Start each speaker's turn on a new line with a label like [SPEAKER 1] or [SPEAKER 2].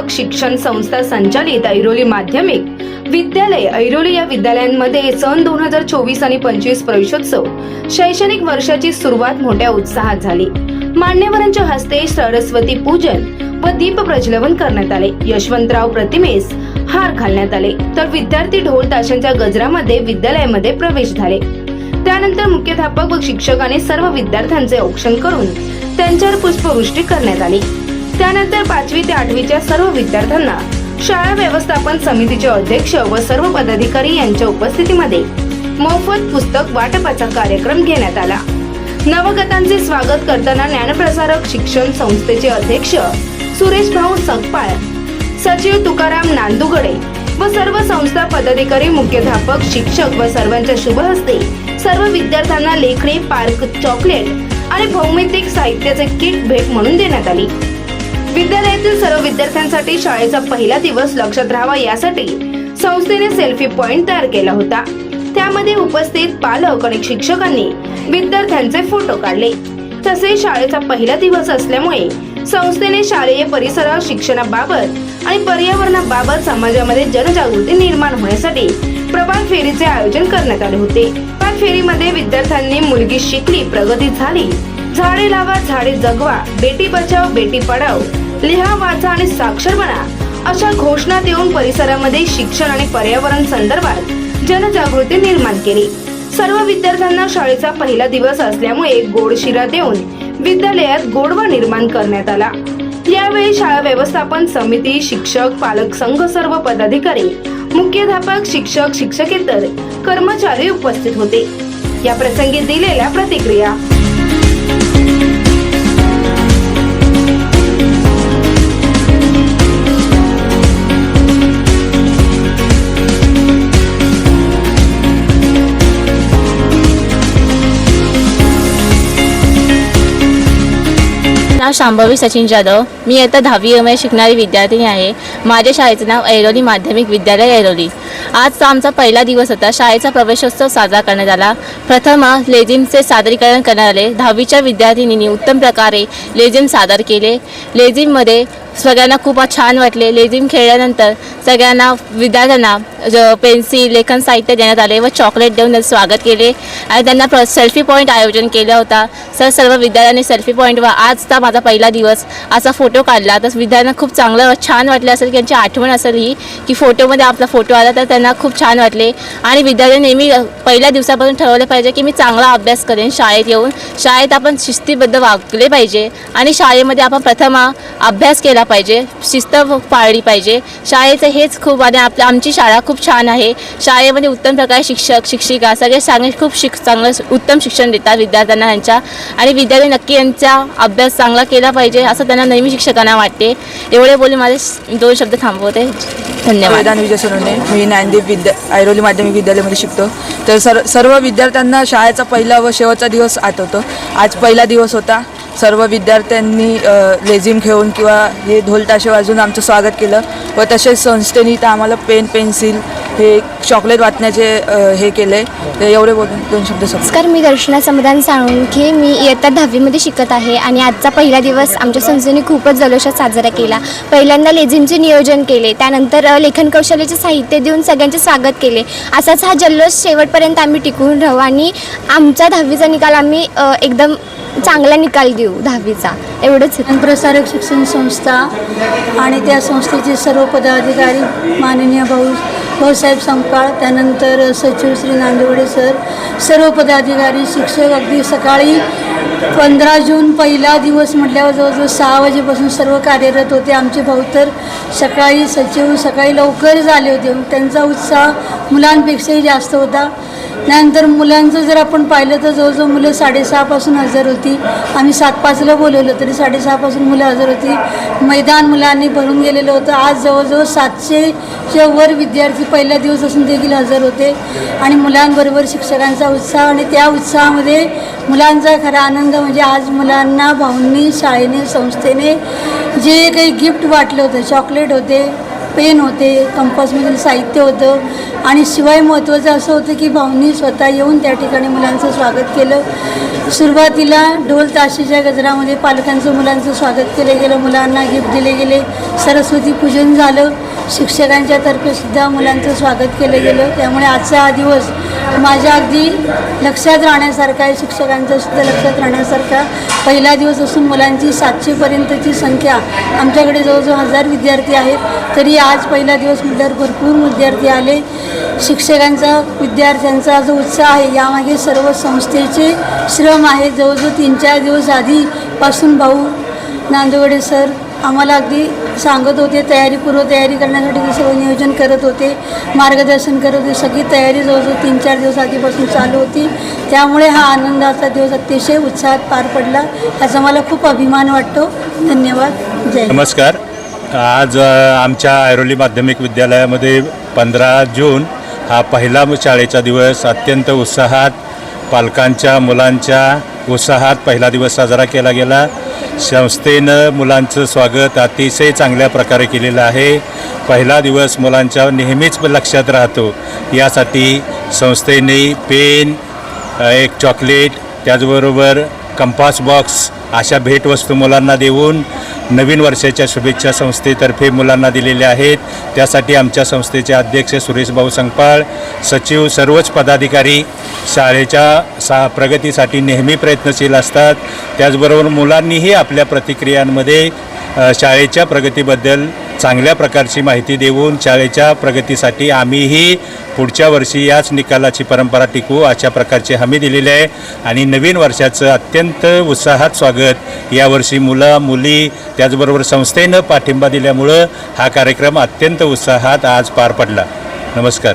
[SPEAKER 1] प्राध्यापक शिक्षण संस्था संचालित ऐरोली माध्यमिक. विद्यालय ऐरोली या विद्यालयांमध्ये सन दोन हजार चोवीस आणि पंचवीस प्रवेशोत्सव शैक्षणिक वर्षाची सुरुवात मोठ्या उत्साहात झाली. मान्यवरांच्या हस्ते सरस्वती पूजन व दीप प्रज्वलन करण्यात आले. यशवंतराव प्रतिमेस हार घालण्यात आले. तर विद्यार्थी ढोल ताशांच्या गजरामध्ये विद्यालयामध्ये प्रवेश झाले. त्यानंतर मुख्याध्यापक व शिक्षकाने सर्व विद्यार्थ्यांचे औक्षण करून त्यांच्यावर पुष्पवृष्टी करण्यात आली. त्यानंतर पाचवी ते आठवीच्या सर्व विद्यार्थ्यांना शाळा व्यवस्थापन समितीचे अध्यक्ष व सर्व पदाधिकारी यांच्या उपस्थितीमध्ये मोफत पुस्तक वाटपाचा कार्यक्रम घेण्यात आला. नवगतांचे स्वागत करताना ज्ञानप्रसारक शिक्षण संस्थेचे अध्यक्ष सुरेश भाऊ सकपाळ सचिव तुकाराम नांदुगडे व सर्व संस्था पदाधिकारी मुख्याध्यापक शिक्षक व सर्वांच्या शुभ हस्ते सर्व विद्यार्थ्यांना लेखणी पार्क चॉकलेट आणि भौमितिक साहित्याचे किट भेट म्हणून देण्यात आली. विद्यालयातील सर्व विद्यार्थ्यांसाठी शाळेचा पहिला दिवस लक्षात राहावा यासाठी संस्थेने सेल्फी पॉइंट तयार केला होता. त्यामध्ये उपस्थित पालक आणि शिक्षकांनी विद्यार्थ्यांचे फोटो काढले. तसेच शाळेचा पहिला दिवस असल्यामुळे संस्थेने शालेय परिसरात शिक्षणाबाबत आणि पर्यावरणाबाबत समाजामध्ये जनजागृती निर्माण होण्यासाठी प्रभात फेरीचे आयोजन करण्यात आले होते. प्रभात फेरीमध्ये विद्यार्थ्यांनी मुलगी शिकली प्रगती झाली झाडे लावा झाडे जगवा बेटी बचाव बेटी पढाव लिहा वाचा आणि साक्षर बना अशा घोषणा देऊन परिसरामध्ये शिक्षण आणि पर्यावरण संदर्भात जनजागृती निर्माण केली. सर्व विद्यार्थ्यांना शाळेचा पहिला दिवस असल्यामुळे गोड शिरा देऊन विद्यालयात गोडवा निर्माण करण्यात आला. यावेळी शाळा व्यवस्थापन समिती शिक्षक पालक संघ सर्व पदाधिकारी मुख्याध्यापक शिक्षक शिक्षकेतर कर्मचारी उपस्थित होते. या प्रसंगी दिलेल्या प्रतिक्रिया
[SPEAKER 2] नाव शांभवी सचिन जाधव. मी आता दहावी एम ए शिकणारी विद्यार्थिनी आहे. माझ्या शाळेचं नाव ऐरोली माध्यमिक विद्यालय ऐरोली. आजचा आमचा पहिला दिवस होता. शाळेचा प्रवेशोत्सव साजरा करण्यात आला. प्रथम लेझिमचे सादरीकरण करण्यात आले. दहावीच्या विद्यार्थिनींनी उत्तम प्रकारे लेझिम सादर केले. लेझिममध्ये सगळ्यांना खूप छान वाटले. लेझिम खेळल्यानंतर सगळ्यांना विद्यार्थ्यांना ज- पेन्सिल लेखन साहित्य देण्यात आले व चॉकलेट देऊन त्यांचं स्वागत केले. आणि त्यांना प्र सेल्फी पॉईंट आयोजन केला होता. सर सर्व विद्यार्थ्यांनी सेल्फी पॉईंट व आजचा माझा पहिला दिवस असा फोटो काढला. तर विद्यार्थ्यांना खूप चांगलं छान वाटलं असेल त्यांची आठवण असेल ही की फोटोमध्ये आपला फोटो आला. तर त्यांना खूप छान वाटले. आणि विद्यार्थी नेहमी पहिल्या दिवसापासून ठरवलं पाहिजे की मी चांगला अभ्यास करेन शाळेत येऊन. शाळेत आपण शिस्तीबद्ध वागले पाहिजे आणि शाळेमध्ये आपण प्रथम अभ्यास केला पाहिजे शिस्त पाळली पाहिजे. शाळेचं हेच खूप आणि आपल्या आमची शाळा खूप छान आहे. शाळेमध्ये उत्तम प्रकारे शिक्षक शिक्षिका सगळे चांगले खूप शिक चांगलं उत्तम शिक्षण देतात विद्यार्थ्यांना यांच्या. आणि विद्यार्थी नक्की यांचा अभ्यास चांगला केला पाहिजे असं त्यांना नेहमी शिक्षकांना वाटते. एवढे बोलून माझे दोन शब्द थांबवते. धन्यवाद.
[SPEAKER 3] विजय सोनवणे मी ज्ञानदीप विद्या ऐरोली माध्यमिक विद्यालयामध्ये शिकतो. तर सर सर्व विद्यार्थ्यांना शाळेचा पहिला व शेवटचा दिवस आठवतो. आज पहिला दिवस होता. सर्व विद्यार्थ्यांनी लेझिम खेळून किंवा हे ढोलताशे वाजून आमचं स्वागत केलं. व तसेच संस्थेने तर आम्हाला पेन पेन्सिल हे चॉकलेट वाटण्याचे हे केले. एवढे बोलून दोन शब्द.
[SPEAKER 4] नमस्कार मी दर्शना समाधान साळुंखे. मी इयत्ता दहावीमध्ये शिकत आहे आणि आजचा पहिला दिवस आमच्या संस्थेने खूपच जल्लोषात साजरा केला. पहिल्यांदा लेझिमचे नियोजन केले त्यानंतर लेखन कौशल्याचे साहित्य देऊन सगळ्यांचे स्वागत केले. असाच हा जल्लोष शेवटपर्यंत आम्ही टिकून राहू आणि आमचा दहावीचा निकाल आम्ही एकदम चांगला निकाल देऊ दहावीचा. एवढंच.
[SPEAKER 5] प्रसारक शिक्षण संस्था आणि त्या संस्थेचे सर्व पदाधिकारी माननीय भाऊ भाऊसाहेब संकाळ त्यानंतर सचिव श्री नांदेवडे सर सर्व पदाधिकारी शिक्षक अगदी सकाळी पंधरा जून पहिला दिवस म्हटल्यावर जवळजवळ सहा वाजेपासून सर्व कार्यरत होते. आमचे भाऊ तर सकाळी सचिव सकाळी लवकर झाले होते. त्यांचा उत्साह मुलांपेक्षाही जास्त होता. त्यानंतर मुलांचं जर आपण पाहिलं तर जवळजवळ मुलं साडेसहापासून हजर होती. आम्ही सात पाचला बोलवलं तरी साडेसहापासून मुलं हजर होती. मैदान मुलांनी भरून गेलेलं होतं. आज जवळजवळ सातशेच्या वर विद्यार्थी पहिल्या दिवस असून देखील हजर होते. आणि मुलांबरोबर शिक्षकांचा उत्साह आणि त्या उत्साहामध्ये मुलांचा खरा आनंद म्हणजे आज मुलांना भाऊंनी शाळेने संस्थेने जे काही गिफ्ट वाटलं होतं चॉकलेट होते पेन होते कंपासमधील साहित्य होतं आणि शिवाय महत्त्वाचं असं होतं की भाऊंनी स्वतः येऊन त्या ठिकाणी मुलांचं स्वागत केलं. सुरुवातीला ढोल ताशीच्या गजरामध्ये पालकांचं मुलांचं स्वागत केलं गेलं मुलांना गिफ्ट दिले गेले सरस्वती पूजन झालं शिक्षकांच्या तर्फेसुद्धा मुलांचं स्वागत केलं गेलं. त्यामुळे आजचा हा दिवस माझ्या अगदी लक्षात राहण्यासारखा आहे शिक्षकांचं सुद्धा लक्षात राहण्यासारखा. पहिला दिवस असून मुलांची सातशेपर्यंतची संख्या आमच्याकडे जवळजवळ हजार विद्यार्थी आहेत. तरी आज पहिला दिवस म्हटल्यावर भरपूर विद्यार्थी आले. शिक्षकांचा विद्यार्थ्यांचा जो उत्साह आहे यामागे सर्व संस्थेचे श्रम आहेत जवळजवळ तीन चार दिवस आधीपासून भाऊ नांदवडे सर आम्हाला अगदी सांगत होते तयारी पूर्व तयारी करण्यासाठी ते सर्व नियोजन करत होते मार्गदर्शन करत होते. सगळी तयारी जवळजवळ तीन चार दिवस आधीपासून चालू होती. त्यामुळे हा आनंदाचा दिवस अतिशय उत्साहात पार पडला. याचा मला खूप अभिमान वाटतो. धन्यवाद. जय
[SPEAKER 6] नमस्कार. आज आमच्या ऐरोली माध्यमिक विद्यालयामध्ये पंधरा जून हा पहिला शाळेचा दिवस. अत्यंत उत्साहात पालकांच्या मुलांच्या उत्साहात पहिला दिवस साजरा केला गेला. संस्थेनं मुलांचं स्वागत अतिशय चांगल्या प्रकारे केलेलं आहे. पहिला दिवस मुलांच्या नेहमीच लक्षात राहतो. यासाठी संस्थेने पेन एक चॉकलेट त्याचबरोबर कंपास बॉक्स अशा भेटवस्तू मुलांना देऊन नवीन वर्षाच्या शुभेच्छा संस्थेतर्फे मुलांना दिलेल्या आहेत. त्यासाठी आमच्या संस्थेचे अध्यक्ष सुरेश भाऊ संगपाळ सचिव सर्वच पदाधिकारी शाळेच्या सा प्रगतीसाठी नेहमी प्रयत्नशील असतात. त्याचबरोबर मुलांनीही आपल्या प्रतिक्रियांमध्ये शाळेच्या प्रगतीबद्दल चांगल्या प्रकारची माहिती देऊन शाळेच्या प्रगतीसाठी आम्हीही पुढच्या वर्षी याच निकालाची परंपरा टिकवू अशा प्रकारची हमी दिलेली आहे. आणि नवीन वर्षाचं अत्यंत उत्साहात स्वागत. यावर्षी मुलं मुली त्याचबरोबर संस्थेनं पाठिंबा दिल्यामुळं हा कार्यक्रम अत्यंत उत्साहात आज पार पडला. नमस्कार.